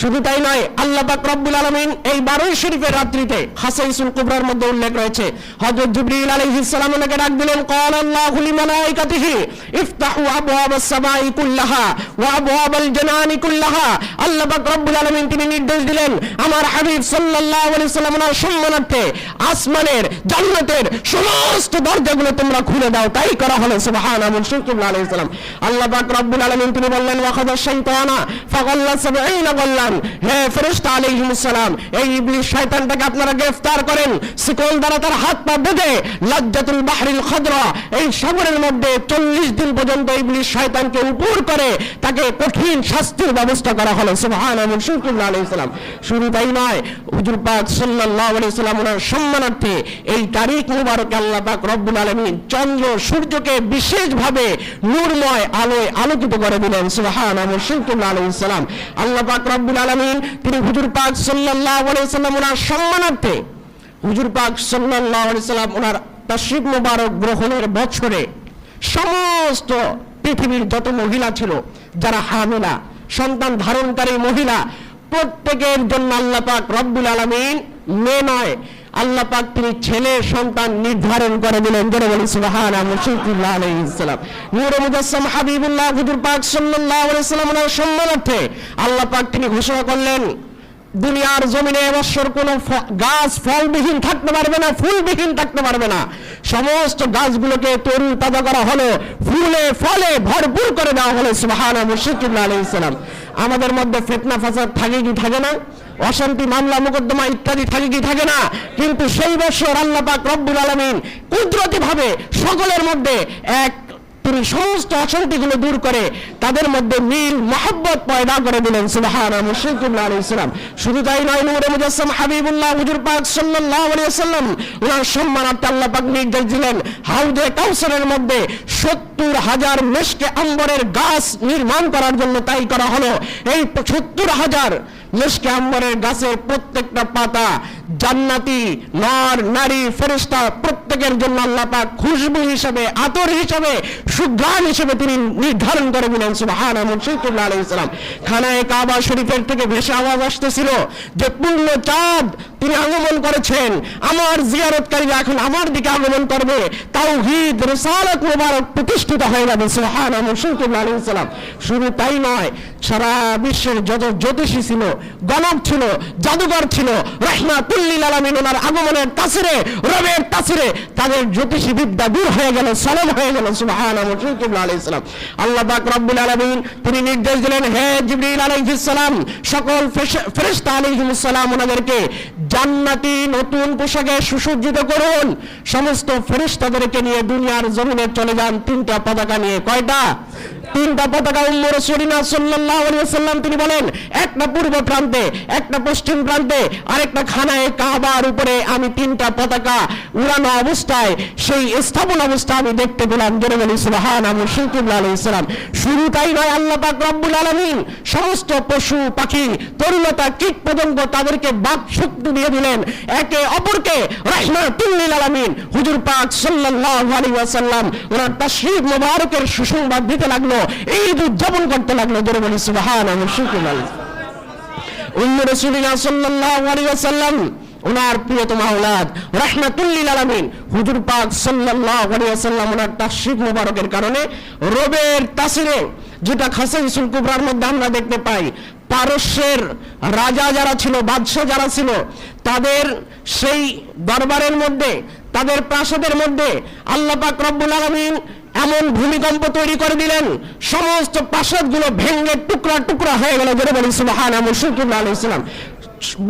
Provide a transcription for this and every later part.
শুধু তাই নয়, আল্লাহ পাক রব্বুল আলামিন এই বারোই শরীফের রাত্রিতে হাসাইসুল কুবরার মধ্যে উল্লেখ রয়েছে, হযরত জিবরিল আলাইহিস সালাম ওনাকে ডাক দিলেন, ক্বাল আল্লাহু লিমালাইকাতিহি, ইফতাহু আবওয়াবাস সামাই কুল্লাহা ওয়া আবওয়াবাল জানানি কুল্লাহা। আল্লাহ পাক রব্বুল আলামিন তিনি নির্দেশ দিলেন, আমার হাবিব সাল্লাল্লাহু আলাইহি সাল্লাম সাল্লামের সম্মানার্থে আসমানের, জান্নাতের সমস্ত দরজাগুলো তোমরা খুলে দাও। তাই করা হলো সুবহানাল্লাহ সুবহানাল্লাহ আলাইহিস সালাম আল্লাহ পাক রব্বুল আলামিন তিনি বললেন ওয়া খাদা শাইতানা ফাগাল্লা সাবঈনা গাল্লা গাল্লান হে আলাইহিস সালাম, এই ইবলিস শয়তানটাকে আপনারা গ্রেফতার করেন। শিকল দ্বারা তার হাত পা বেঁধে লাজ্জাতুল বাহরিল খদরা, এই সাগরের মধ্যে চল্লিশ দিন পর্যন্ত ইবলিস শয়তানকে উপর করে তাকে কঠিন শাস্তির ব্যবস্থা করা হলো। সুবহান এবং শুকুল্লাহ আলাইহিস সালাম। শুধু তাই নয়, হুজুর পাক সাল্লাল্লাহু আলাইহি সাল্লাম ওনার সম্মানার্থে এই তারিখ মুবারকে আল্লাহ পাক রব্বুল আলামিন চন্দ্র সূর্যকে বিশেষভাবে নূরময় আলোয় আলোকিত করে দিলেন। সুবহান এবং শুকুল্লাহ আলাইহিস সালাম। আল্লাহ পাক রব্বুল আলামিন, তিনি হুজুর পাক সাল্লাহ আলাইসাল্লাম ওনার সম্মানার্থে, হুজুর পাক সাল্লাহ আলাইসাল্লাম ওনার তশিব মুবারক গ্রহণের বছরে সমস্ত পৃথিবীর যত মহিলা ছিল, যারা হামিলা, সন্তান ধারণকারী মহিলা, প্রত্যেকের জন্য আল্লাহ পাক রব্বুল আলমিন মেয়ে নয় আল্লাহ পাক তিনি ছেলে, সন্তান নির্ধারণ করে দিলেন। জোরে বলি সুবহানা মুশরিকুল্লাহ আলাইহিস সালাম। নূর মুজাসসাম হাবিবুল্লাহ হুজুর পাক সাল্লাল্লাহু আলাইহি সাল্লাম ওনার সম্মানার্থে আল্লাহ পাক তিনি ঘোষণা করলেন, দুনিয়ার জমিনে এবছর কোনো গাছ ফলবিহীন থাকতে পারবে না, ফুলবিহীন থাকতে পারবে না। সমস্ত গাছগুলোকে তরু তাজা করা হলো, ফুলে, ফলে ভরপুর করে দেওয়া হলো সুবহানা মুশরিকুল্লাহ আলাইহিস সালাম। আমাদের মধ্যে ফিতনা ফাসাদ থাকে কি থাকে না? অশান্তি, মামলা, মোকদ্দমা ইত্যাদি থাকে কি থাকে না, কিন্তু সেই বছর আল্লাহ পাক রব্বুল আলামিন কুদরতি ভাবে সকলের মধ্যে এক তিনি সমস্ত অশান্তিগুলো দূর করে তাদের মধ্যে মিল, মহব্বত পয়দা করে দিলেন সুবহান মুশরিকুল্লাহ আলাইহিস সালাম শুধু তাই নয়, নূরে মুজাসসাম হাবিবুল্লাহ হুজুর পাক সাল্লাল্লাহু আলাইহি সাল্লাম ওনার সম্মানার্থে আল্লাহ পাক নির্দেশ দিলেন হাউজে কাউসারের মধ্যে সত্তর হাজার মেশকে আম্বরের গাছ নির্মাণ করার জন্য তাই করা হলো। এই সত্তর হাজার মেশকে আম্বরের গাছের প্রত্যেকটা পাতা জান্নাতি, নর, নারী, ফেরেশতা প্রত্যেকের জন্য আল্লাহ পাক খুশবু হিসাবে, আতর হিসাবে, সুঘ্রাণ হিসেবে তিনি নির্ধারণ করে দিলেন সুবহান মুশরিকুল্লাহ আলাইহিস সালাম খানায়ে কাবা শরীফের থেকে ভেসে আওয়াজ আসতেছিল যে পূর্ণ চাঁদ তিনি আগমন করেছেন। আমার জিয়ারতকারীরা এখন আমার দিকে আগমন করবে। তাওহীদ, রিসালাত মুবারক প্রতিষ্ঠিত হয়ে যাবে সুবহান মুশরিকুল্লাহ আলাইহিস সালাম শুধু তাই নয়, সারা বিশ্বের যত জ্যোতিষী ছিল গণক ছিল, জাদুঘর ছিল। রহমাতুল্লিল আলামিন ওনার আগমনের তাসিরে, রবের তাসিরে তাদের জ্যোতিষী বিদ্যা দূর হয়ে গেল সলম হয়ে গেল সুবহান মুশরিকুল্লাহ আলাইহিস সালাম। আল্লাহ পাক রব্বুল আলামিন তিনি নির্দেশ দিলেন, হে জিবরিল আলাইহিস সালাম, সকল ফেরেশ- ফেরেশতা আলাইহিস ওনাদেরকে জান্নাতি নতুন পোশাকে সুসজ্জিত করুন। সমস্ত ফেরেশতাদেরকে নিয়ে দুনিয়ার জমিনে চলে যান তিনটা পতাকা নিয়ে। কয়টা? তিনটা পতাকা উম্মর আলাইহি ওয়াসাল্লাম, তিনি বলেন, একটা পূর্ব প্রান্তে, একটা পশ্চিম প্রান্তে, আরেকটা খানায় কাবার উপরে আমি তিনটা পতাকা উড়ানো অবস্থায়, সেই স্থাপন অবস্থা আমি দেখতে পেলাম। জোরে বলি সুবহান আমি শিল্কুল্লাহ আলাইহিস সালাম। শুরু তাই নয় আল্লাহ পাক রব্বুল আলামিন। সমস্ত পশু, পাখি, তরুণতা, কীট পতঙ্গ তাদেরকে বাক শক্তি দিয়ে দিলেন। একে অপরকে রাহমাতুল্লিল আলামিন। হুজুর পাক সাল্লাল্লাহু আলাইহি ওয়াসাল্লাম, ওনার তাশরীফ মোবারকের সুসংবাদ দিতে লাগল। ঈদ উদযাপন করতে লাগল, জোরে বলি সুবহান শিল্কুল্লাহ উম্মে রাসূলিল্লাহ সাল্লাল্লাহু আলাইহি ওয়াসাল্লাম, ওনার প্রিয়তম আওলাদ রাহমাতুল্লিল আলামিন, হুজুর পাক সাল্লাল্লাহু আলাইহি ওয়াসাল্লাম, ওনার তাশরীফ মোবারকের কারণে রবের তাসিরে, যেটা খাসাইসুল কুবরার মধ্যে আমরা দেখতে পাই, পারস্যের রাজা যারা ছিল, বাদশাহ যারা ছিল, তাদের সেই দরবারের মধ্যে, তাদের প্রাসাদের মধ্যে আল্লাহ পাক রব্বুল আলামিন এমন ভূমিকম্প তৈরি করে দিলেন, সমস্ত প্রাসাদগুলো ভেঙে টুকরা টুকরা হয়ে গেল। যেটা বলি সুবাহান মুশরিকুল্লাহ আলাইহিস সালাম।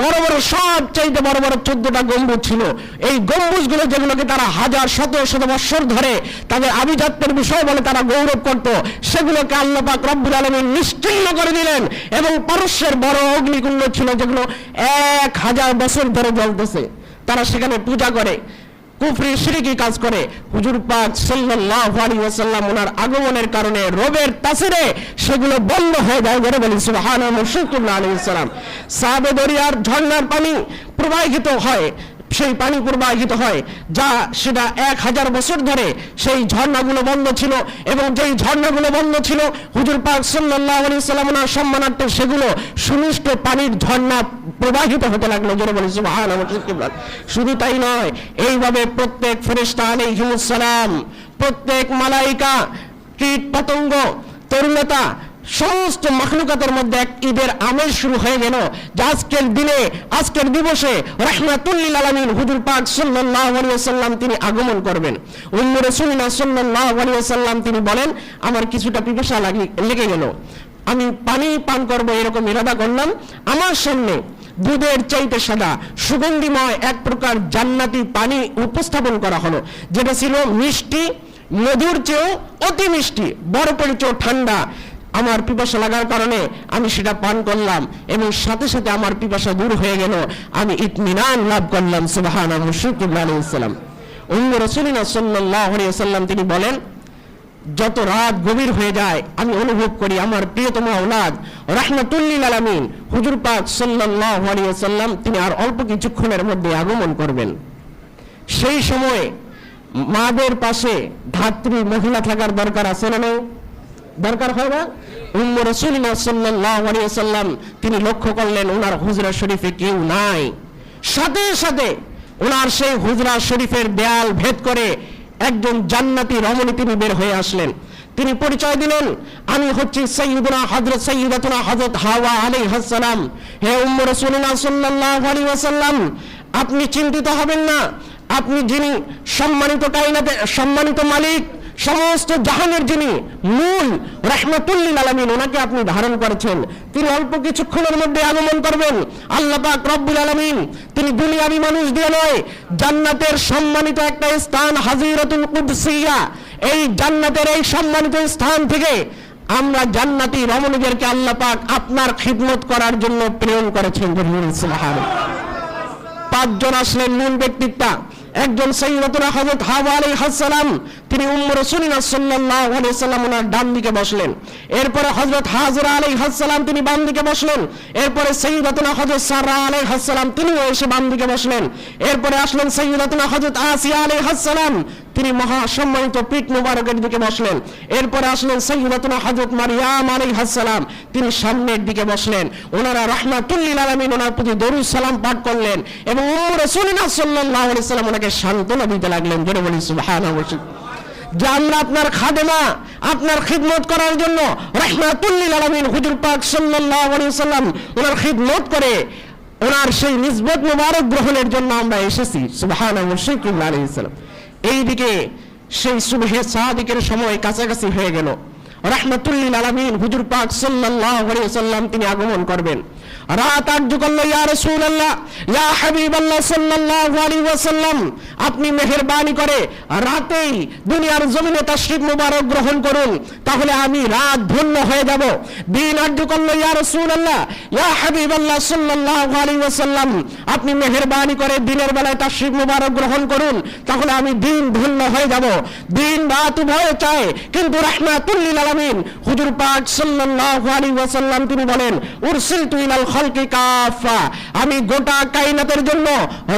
বড় বড় সব চাইতে বড় বড় চোদ্দটা গম্বুজ ছিল। এই গম্বুজগুলো যেগুলোকে তারা হাজার, শত শত বৎসর ধরে তাদের আভিজাত্যের বিষয় বলে তারা গৌরব করত, সেগুলোকে আল্লাহ পাক রব্বুল আলমিন নিশ্চিন্ন করে দিলেন। এবং পারস্যের বড় অগ্নিকুণ্ড ছিল যেগুলো এক হাজার বছর ধরে জ্বলতেছে। তারা সেখানে পূজা করে। কুফরি শিরিকি কাজ করে। হুজুর পাক সাল্লাল্লাহু আলাইহি ওয়াসাল্লাম ওনার আগমনের কারণে রবের তাসিরে সেগুলো বন্ধ হয়ে যায় বলে বলি, সুবহানাল্লাহ মুশরিকুল্লাহ আলাইহিস সালাম। সাবে দরিয়ার ঝর্ণার পানি প্রবাহিত হয়। সেই পানি প্রবাহিত হয়, যা সেটা এক হাজার বছর ধরে সেই ঝর্ণাগুলো বন্ধ ছিল এবং যেই ঝর্ণাগুলো বন্ধ ছিল, হুজুর পাক সাল্লাহ আলি সাল্লামনার সম্মানার্থে সেগুলো সুমিষ্ট পানির ঝর্ণা প্রবাহিত হতে লাগল। যেন বলি সুবহান শুধু তাই নয়, এইভাবে প্রত্যেক ফেরেশতা আলাইহিমুসসালাম প্রত্যেক মালাইকা কীট পতঙ্গ তরুণতা সমস্ত মখলুকাতের মধ্যে এক ঈদের আমেজ শুরু হয়ে গেল। যে আজকের দিনে, আজকের দিবসে রহমাতুল্লিল আলমিন হুজুর পাক সাল্লাল্লাহু আলাইহি ওয়াসাল্লাম তিনি আগমন করবেন। উম্মু রাসূলুল্লাহ সাল্লাল্লাহু আলাইহি ওয়াসাল্লাম তিনি বলেন, আমার কিছুটা পিপাসা লাগি, লেগে গেল। আমি পানি পান করব এরকম ইরাদা করলাম। আমার সামনে দুধের চাইতে সাদা, সুগন্ধিময় এক প্রকার জান্নাতি পানি উপস্থাপন করা হলো। যেটা ছিল মিষ্টি, মধুর চেয়েও অতি মিষ্টি, বরফের চেয়েও ঠান্ডা। আমার পিপাসা লাগার কারণে আমি সেটা পান করলাম এবং সাথে সাথে আমার পিপাসা দূর হয়ে গেল। আমি ইতমিনান লাভ করলাম সুবাহান আলাইসাল্লাম অন্য রসুলিনা সাল্লাহ সাল্লাম তিনি বলেন, যত রাত গভীর হয়ে যায়, আমি অনুভব করি আমার প্রিয়তম আওলাদ রাহমাতুল্লিল আলামিন। হুজুর পাক সাল্লাল্লাহু আলাইহি ওয়াসাল্লাম, তিনি আর অল্প কিছুক্ষণের মধ্যে আগমন করবেন। সেই সময়ে মাদের পাশে ধাত্রী মহিলা থাকার দরকার আছে না দরকার হয় না? উম্ম রাসূলুল্লাহ সাল্লাল্লাহু আলাইহি ওয়াসাল্লাম তিনি লক্ষ্য করলেন ওনার হুজরা শরীফে কেউ নাই। সাথে সাথে ওনার সেই হুজরা শরীফের দেয়াল ভেদ করে একজন জান্নাতি রমণী তিনি বের হয়ে আসলেন। তিনি পরিচয় দিলেন, আমি হচ্ছি সৈয়দুনা হযরত সৈয়দাতুনা হযরত হাওয়া আলাইহিস সালাম। হে উম্মু রাসূলুল্লাহ সাল্লাল্লাহু আলাইহি ওয়াসাল্লাম, আপনি চিন্তিত হবেন না। আপনি যিনি সম্মানিত কায়নাতে, সম্মানিত মালিক সমস্ত জাহানের যিনি মূল রহমতুল্লিল আলমিন, ওনাকে আপনি ধারণ করেছেন। তিনি অল্প কিছুক্ষণের মধ্যে আগমন করবেন। আল্লাহ পাক রব্বুল আলমিন, তিনি দুনিয়াবি মানুষ দিয়ে নয়, জান্নাতের সম্মানিত একটা স্থান, হাজিরাতুল কুদসিয়া। এই জান্নাতের এই সম্মানিত স্থান থেকে আমরা জান্নাতি রমণীদেরকে আল্লাহ পাক আপনার খিদমত করার জন্য প্রেরণ করেছেন। পাঁচজন আসলেন মূল ব্যক্তিত্বা একজন সৈয়দুল্লাহ হযরত হাওয়া আলাইহিস সালাম, তিনি উম্মু রাসূলিল্লাহ সাল্লাল্লাহু আলাইহি সাল্লাম ওনার ডান দিকে বসলেন। এরপরে হযরত হাজরা আলাইহিস সালাম তিনি বাম দিকে বসলেন। এরপরে সৈয়দাতুনা হযরত সারা আলাইহিস সালাম তিনিও এসে বাম দিকে বসলেন। এরপরে আসলেন সৈয়দাতুনা হযরত আসিয়া আলাইহিস সালাম, তিনি মহা সম্মানিত পিঠ মুবারকের দিকে বসলেন। এরপরে আসলেন সৈয়দাতুনা হযরত মারিয়াম আলাইহিস সালাম, তিনি সামনের দিকে বসলেন। ওনারা রাহমাতুল্লিল আলামিন ওনার প্রতি দরুদ সালাম পাঠ করলেন এবং উম্মু রাসূলিল্লাহ সাল্লাল্লাহু আলাইহি সাল্লাম ওনাকে সান্ত্বনা দিতে লাগলেন, জোরে বলি সুবহানাল্লাহ যে আমরা আপনার খাদেমা, আপনার খিদমত করার জন্য রাহমাতুল্লিল আলামিন হুজুর পাক সাল্লাম ওনার খিদমত করে ওনার সেই মুবারক গ্রহণের জন্য আমরা এসেছি এইদিকে সেই সুবহে সাদিকের সময় কাছাকাছি হয়ে গেল। রাহমাতুল্লিল আলামিন হুজুর পাক সাল্লাম তিনি আগমন করবেন। রাত আর্য করল ইয়া ইয়া ওয়াসাল্লাম, আপনি মেহেরবানি করে রাতেই দুনিয়ার জমিনে তাশরিফ মুবারক গ্রহণ করুন, তাহলে আমি রাত ধন্য হয়ে যাব। দিন আর্য করল ইয়া ইয়া ওয়াসাল্লাম, আপনি মেহেরবানি করে দিনের বেলায় তাশরিফ মুবারক গ্রহণ করুন, তাহলে আমি দিন ধন্য হয়ে যাব। দিন রাত উভয় চায়, কিন্তু রাহমাতুল লিল আলামিন, হুজুর পাক সাল্লাল্লাহু আলাইহি ওয়াসাল্লাম তিনি বলেন, উরসিলতু ইলাল খালকি কাফা। আমি গোটা কায়নাতের জন্য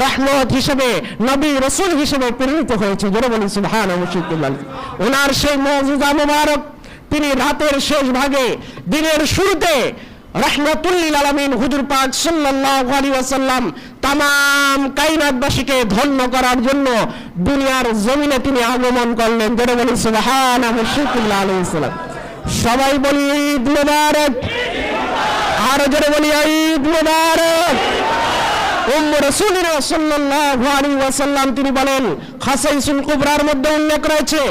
রহমত হিসেবে, নবী রাসূল হিসেবে প্রেরিত হয়েছে। জোরে বলি সুবহানাহু ওনার সেই মুজিজা মুবারক, তিনি রাতের শেষ ভাগে, দিনের শুরুতে রহমতুল্লিল আলমিন হুজুর পাক সাল্লাল্লাহু আলাইহি ওয়াসাল্লাম তাম কাইনাতবাসীকে ধন্য করার জন্য দুনিয়ার জমিনে তিনি আগমন করলেন। যেটা বলি সুবহানাহু আলাইহিস সবাই বলি ঈদ বলি উম্মু রাসূলিল্লাহ সাল্লাল্লাহু আলাইহি ওয়াসাল্লাম তিনি বলেন খাসাইসুল কুবরার মধ্যে উল্লেখ রয়েছে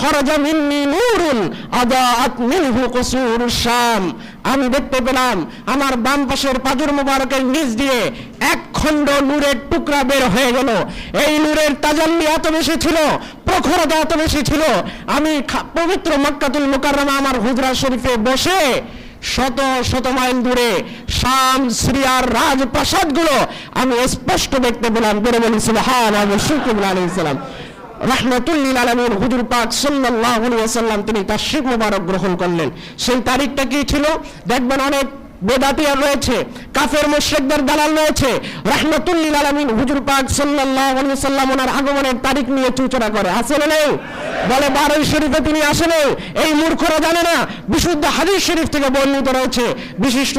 খরাজা মিন্নি নূরুন আদাআত মিনহু শাম। আমি দেখতে পেলাম, আমার বাম পাশের পাজর মোবারকের নিচ দিয়ে এক খণ্ড নূরের টুকরা বের হয়ে গেল। এই নূরের তাজাল্লি এত বেশি ছিল, প্রখরতা এত বেশি ছিল, আমি পবিত্র মক্কাতুল মুকাররমা আমার হুজরা শরীফে বসে শত শত মাইল দূরে শাম, সিরিয়ার রাজপ্রাসাদগুলো আমি স্পষ্ট দেখতে পেলাম। করে বলি সুবহান আমি শুকুল সালাম। রহমতুল্লিল আলমীর হুজুর পাক সাল্লাহ তিনি তার তাশরিফ মুবারক গ্রহণ করলেন। সেই তারিখটা কি ছিল? দেখবেন অনেক বেদাতিয়ার রয়েছে, কাফের দালাল রয়েছে। হুজুর পাক সাল্লাল্লাহু আলাইহি সাল্লাম ওনার আগমনের তারিখ নিয়ে চুচরা করে। নেই? বলে শরীফে তিনি আসেন এই মূর্খরা জানে না, বিশুদ্ধ হাদিস শরীফ থেকে বর্ণিত রয়েছে। বিশিষ্ট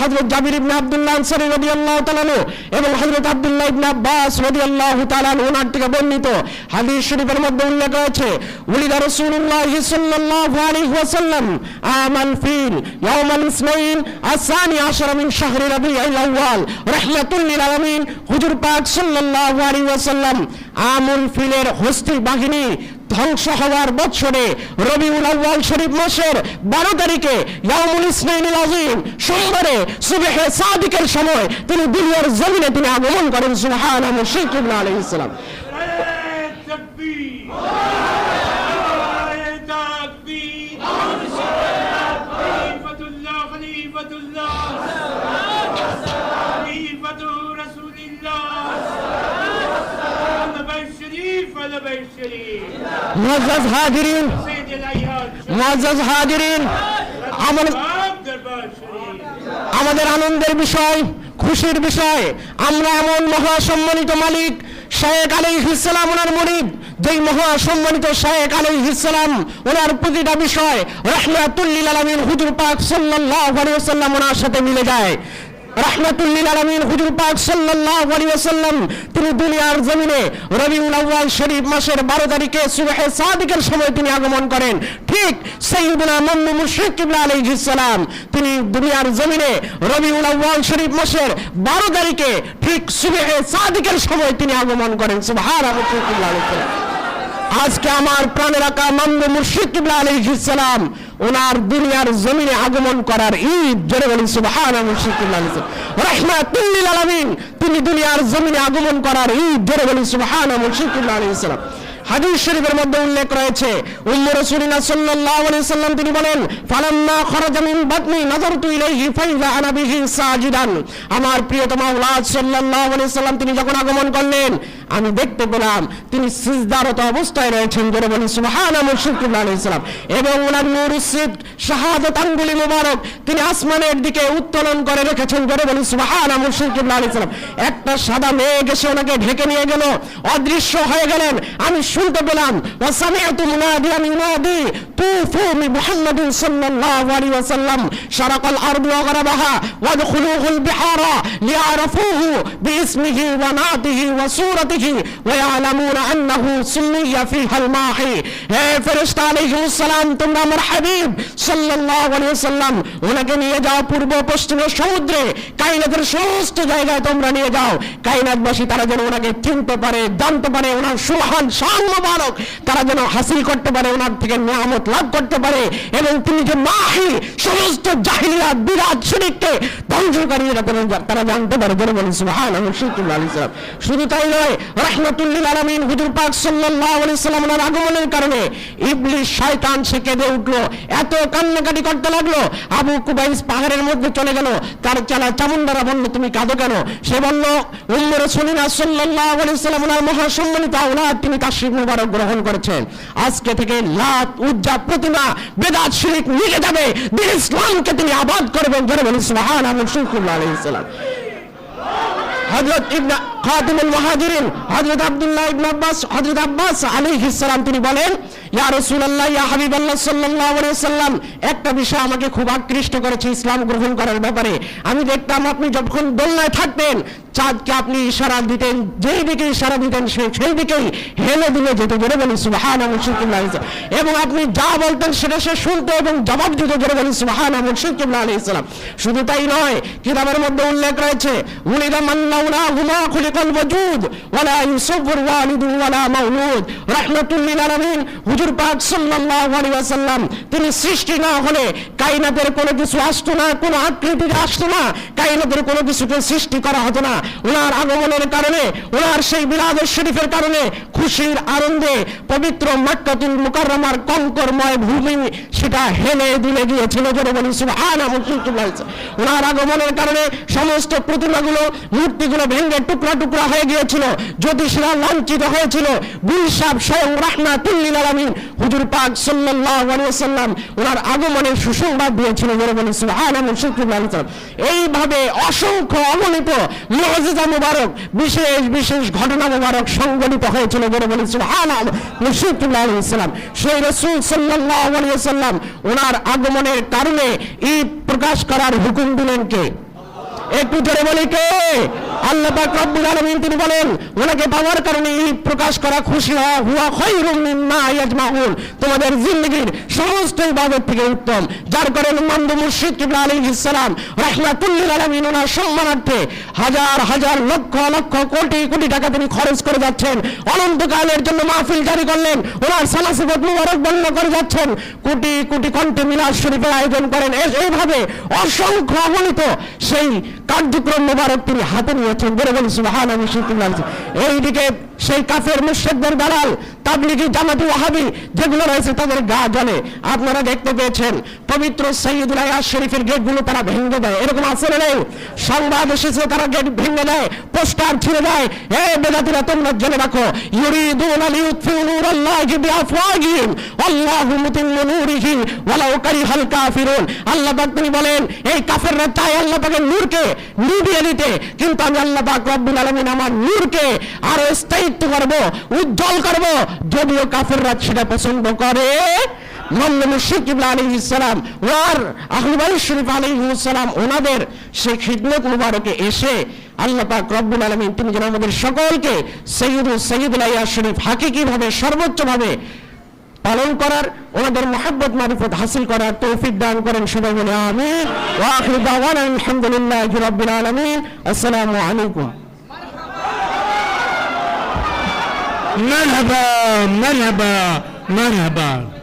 হযরত জাবির ইবনে আব্দুল্লাহ আনসারী রাদিয়াল্লাহু তাআলা এবং হযরত আব্দুল্লাহ ইবনে আব্বাস রাদিয়াল্লাহু তাআলা ওনার থেকে বর্ণিত হাদিস শরীফের মধ্যে উল্লেখ রয়েছে, উলিদা রাসূলুল্লাহ সাল্লাল্লাহু আলাইহি ওয়াসাল্লাম ফিল ইয়াউমাল আসানি আশরা মিন শাহরি রবিউল আউয়াল রাহমাতুল লিল আলামিন হুজুর পাক সাল্লাল্লাহু আলাইহি ওয়াসাল্লাম আমুল ফিলের হস্তি বাহিনী ধ্বংস হওয়ার বৎসরে রবিউল আউয়াল শরীফ মাসের বারো তারিখে ইয়ামুল ইসমাইনুল আজিম সোমবারে সুবেহে সাদিকের সময় তিনি দুনিয়ার জমিনে তিনি আগমন করেন সুবহান মুশরিক ইবনে আমার شباب دربار الشريف আমাদের আনন্দের বিষয় খুশির বিষয় আমরা এমন মহা সম্মানিত মালিক শেখ আলাইহিসসালাম ওনার মরিদ যেই মহা সম্মানিত শেখ আলাইহিসসালাম ওনার প্রতিটা বিষয় রাহমাতুল্লিল আলামিন হুজুর পাক সাল্লাল্লাহু আলাইহি ওয়াসাল্লাম ওনার সাথে মিলে যায় রাহমাতুল্লিল আলামিন হুজুর পাক ওয়াসাল্লাম, তিনি দুনিয়ার জমিনে রবিউল আউয়াল শরীফ মাসের 12 তারিখে সুবহে সাদিকের সময় তিনি আগমন করেন। ঠিক সাইয়্যিদুনা মামনু মুশরিক কিবলা আলাইহিস তিনি দুনিয়ার জমিনে রবিউল আউয়াল শরীফ মাসের 12 তারিখে ঠিক সুবহে সাদিকের সময় তিনি আগমন করেন। কিবলা আজকে আমার প্রাণের আকা মামদু মুর্শিদ কিবলা আলাইহিস সালাম ওনার দুনিয়ার জমিনে আগমন করার ঈদ, জোরে বলেন, সুবহানাল্লাহ মুর্শিদ কিবলা আলাইহিস সালাম রাহমাতুল লিল আলামিন, তিনি দুনিয়ার জমিনে আগমন করার ঈদ, জোরে বলেন, সুবহানাল্লাহ মুর্শিদ কিবলা আলাইহিস সালাম হাদিস শরীফের মধ্যে উল্লেখ রয়েছে, উম্মু রাসূলিল্লাহ সাল্লাল্লাহু আলাইহি সাল্লাম তিনি বলেন, ফালাম্মা খরাজা মিন বাতনি নাযারতু ইলাইহি ফাইযা আনা বিহি সাজিদান। আমার প্রিয়তম আওলাদ সাল্লাল্লাহু আলাইহি সাল্লাম তিনি যখন আগমন করলেন আমি দেখতে পেলাম তিনি সিজদারত অবস্থায় রয়েছেন জোরে বলেন, সুবহানাল্লাহ মুশরিকুল্লাহ আলাইহিস সালাম। এবং ওনার নূর সিদ শাহাদাত আঙ্গুলি মুবারক তিনি আসমানের দিকে উত্তোলন করে রেখেছেন জোরে বলেন, সুবহানাল্লাহ মুশরিকুল্লাহ আলাইহিস সালাম। একটা সাদা মেঘ এসে ওনাকে ঢেকে নিয়ে গেল, অদৃশ্য হয়ে গেলেন। আমি শুনতে পেলাম ওয়াসামিআতু মুনাদিয়ান ইউনাদি তুফু মি মুহাম্মাদিন সাল্লাল্লাহু আলাইহি ওয়াসাল্লাম, শারাকাল আরদু ওয়া গরাবাহা ওয়াদখুলুহুল বিহারা লিয়ারাফুহু বিইসমিহি ওয়া নাতিহি ওয়া সূরাতিহি ওয়া ইয়ালামুনা আন্নাহু সুন্নিয়া ফিহাল মাহি হে ফেরেশতা আলাইহিস সালাম, তোমরা আমার হাবিব সাল্লাল্লাহু আলাইহি ওয়াসাল্লাম ওনাকে পূর্ব পশ্চিমে সমুদ্রে, কায়নাতের সমস্ত জায়গায় তোমরা নিয়ে যাও। কায়নাতবাসী তারা যেন ওনাকে চিনতে পারে, জানতে পারে, ওনার সুহান শান মোবারক, তারা যেন হাসিল করতে পারে, ওনার থেকে নিয়ামত লাভ করতে পারে, এবং তিনি যে মাহি, সমস্ত জাহিলিয়া বিরাট শরীরকে ধ্বংসকারী এরা তারা- জানতে পারে যেন বলেন সুবহান আমি শিল্পুল্লাহ আলী সালাম। শুধু তাই নয় রহমতুল্লিল আলমিন হুজুর পাক সাল্লাল্লাহু আলাইহি সাল্লাম ওনার আগমনের কারণে ইবলিস শয়তান সে কেঁদে উঠল। এত কান্নাকাটি করতে লাগল। আবু কুবাইস পাহাড়ের মধ্যে চলে গেল। তার চালা চামুন্ডারা বলল, তুমি কাঁদো কেন? সে বলল, উম্মে রাসূলিনা সাল্লাল্লাহু আলাইহি সাল্লাম ওনার মহাসম্মানিত আওলাদ, তিনি তাশরিফ মুবারক গ্রহণ করেছেন। আজকে থেকে লাত, উজ্জা, প্রতিমা, বেদাত, শিরিক মিলে যাবে। দিন ইসলামকে তিনি আবাদ করবেন জোরে বলেন, সুবহানাল্লাহ মুশরিকুল্লাহ আলাইহিস সালাম হযরত ইবনা খাদিমুল মুহাজিরিন, হযরত আব্দুল্লাহ ইবনে আব্বাস, হযরত আব্বাস আলাইহিস সালাম তিনি বলেন, ইয়া রাসূলুল্লাহ, ইয়া হাবিবাল্লাহ সাল্লাল্লাহু আলাইহি সাল্লাম একটা বিষয় আমাকে খুব আকৃষ্ট করেছে ইসলাম গ্রহণ করার ব্যাপারে। আমি দেখতাম আপনি যখন দোলনায় থাকতেন চাঁদকে আপনি ইশারা দিতেন, যেই দিকে ইশারা দিতেন সেই দিকেই হেলে দিলে যেতে জোরে বলেন আলাইহিস এবং আপনি যা বলতেন সেটা সে শুনতো এবং জবাব দিত জোরে বলেন সুবহানাল্লাহ মুশরিকুল্লাহ আলাইহিস সালাম। শুধু তাই নয়, কিতাবের মধ্যে উল্লেখ রয়েছে, উলিদা মান্নাউনা হুমা খুলিকাল ওয়াজুদ, ওয়ালা ইউসাফুর ওয়ালিদু ওয়ালা মাউলুদ। আলামিন, হুজুর পাক সাল্লাল্লাহু আলাইহি ওয়াসাল্লাম, তিনি সৃষ্টি না হলে কায়নাতের কোনো কিছু আসতো না, কোনো আকৃতি আসতো না কায়নাতের কোনো কিছুকে সৃষ্টি করা হতো না। ওনার আগমনের কারণে ওনার সেই বিলাদের শরীফের কারণে খুশির আনন্দে পবিত্র মাক্কাতুল মুকাররমার কঙ্করময় ভূমি সেটা হেলে দুলে গিয়েছিল জোরে বলি সুবহানা মুশরিকুল্লাহ ওনার আগমনের কারণে সমস্ত প্রতিমাগুলো, মূর্তিগুলো ভেঙে টুকরা টুকরা হয়ে গিয়েছিল, জ্যোতিষরা লাঞ্ছিত হয়েছিল। গুলসাব স্বয়ং রাহমাতুল্লিল আলামিন, হুজুর পাক সাল্লাল্লাহু আলাইহি ওয়াসাল্লাম ওনার আগমনের সুসংবাদ বলে বলেন, সুবহানাল্লাহ এইভাবে অসংখ্য অগণিত মুআজিজা মুবারক, বিশেষ বিশেষ ঘটনা মুবারক সংগঠিত হয়েছিল বলে বলেছিল সুবহানাল্লাহ মুশরিকুল্লাহ ইসলাম সেই রসুল সাল্লাহ আলাইহি ওয়াসাল্লাম ওনার আগমনের কারণে ঈদ প্রকাশ করার হুকুম দিলেন কে? একটু জোরে বলি কে? আল্লাহ পাক রব্বুল আলামিন তিনি বলেন, ওনাকে পাওয়ার কারণে ঈদ প্রকাশ করা খুশি হওয়া, হুয়া খায়রুম মিম্মা ইয়াজমাউন। তোমাদের জিন্দেগীর সমস্ত ইবাদত থেকে উত্তম। যার কারণে মামদ মুর্শিদ কিবলা আলাইহিস সালাম রাহমাতুল লিল আলামিন ওনার সম্মানার্থে হাজার হাজার লক্ষ লক্ষ কোটি কোটি টাকা তিনি খরচ করে যাচ্ছেন। অনন্তকালের জন্য মাহফিল জারি করলেন। ওনার সালাসিবত মুবারক বর্ণনা করে যাচ্ছেন। কোটি কোটি কণ্ঠে মিলাদ শরীফের আয়োজন করেন। এইভাবে অসংখ্য অগণিত সেই কার্যক্রম মোবারক তিনি হাতে নিয়েছেন। বলে বলি সুবাহান আমি এইদিকে সেই কাফের মুর্শেকদের দালাল, তাবলিগি জামাতি ওয়াহাবি, যেগুলো রয়েছে তাদের গা জ্বলে। আপনারা দেখতে পেয়েছেন, পবিত্র সৈয়দুল আয়াস শরীফের গেটগুলো তারা ভেঙে দেয়। এরকম না নেই। সংবাদ এসেছে, তারা গেট ভেঙে দেয়, পোস্টার ছিঁড়ে দেয়। হে বেদাতিরা, তোমরা জেনে রাখো, ইউরিদুন আল ইউতফিউ নূরাল্লাহি বিআফওয়াহিহিম, আল্লাহু মুতিম্মু নূরিহি, ওয়ালাউ কারিহাল কাফিরুন। আল্লাহ পাক তিনি বলেন, এই কাফেররা চায় আল্লাহ পাকের নূরকে নিভিয়ে দিতে, কিন্তু আমি আল্লাহ পাক রব্বুল আলামিন আমার নূরকে আরও স্থায়িত্ব করব, উজ্জ্বল করব। যদিও কাফেররা সেটা পছন্দ করে। মুশরিক ইবলা আলাইহিস সালাম ওয়ার শরীফ আলাইহিস সালাম ওনাদের সেই খিদমত মুবারকে এসে আল্লাহ পাক রব্বুল আলামিন তিনি যেন আমাদের সকলকে সৈয়দুল সৈয়দুল আইয়াস শরীফ হাকিকিভাবে সর্বোচ্চভাবে পালন করার, ওনাদের মোহাব্বত মারিফত হাসিল করার তৌফিক দান করেন সবাই বলে আমিন। আসসালামু আলাইকুম। مرحبا مرحبا مرحبا.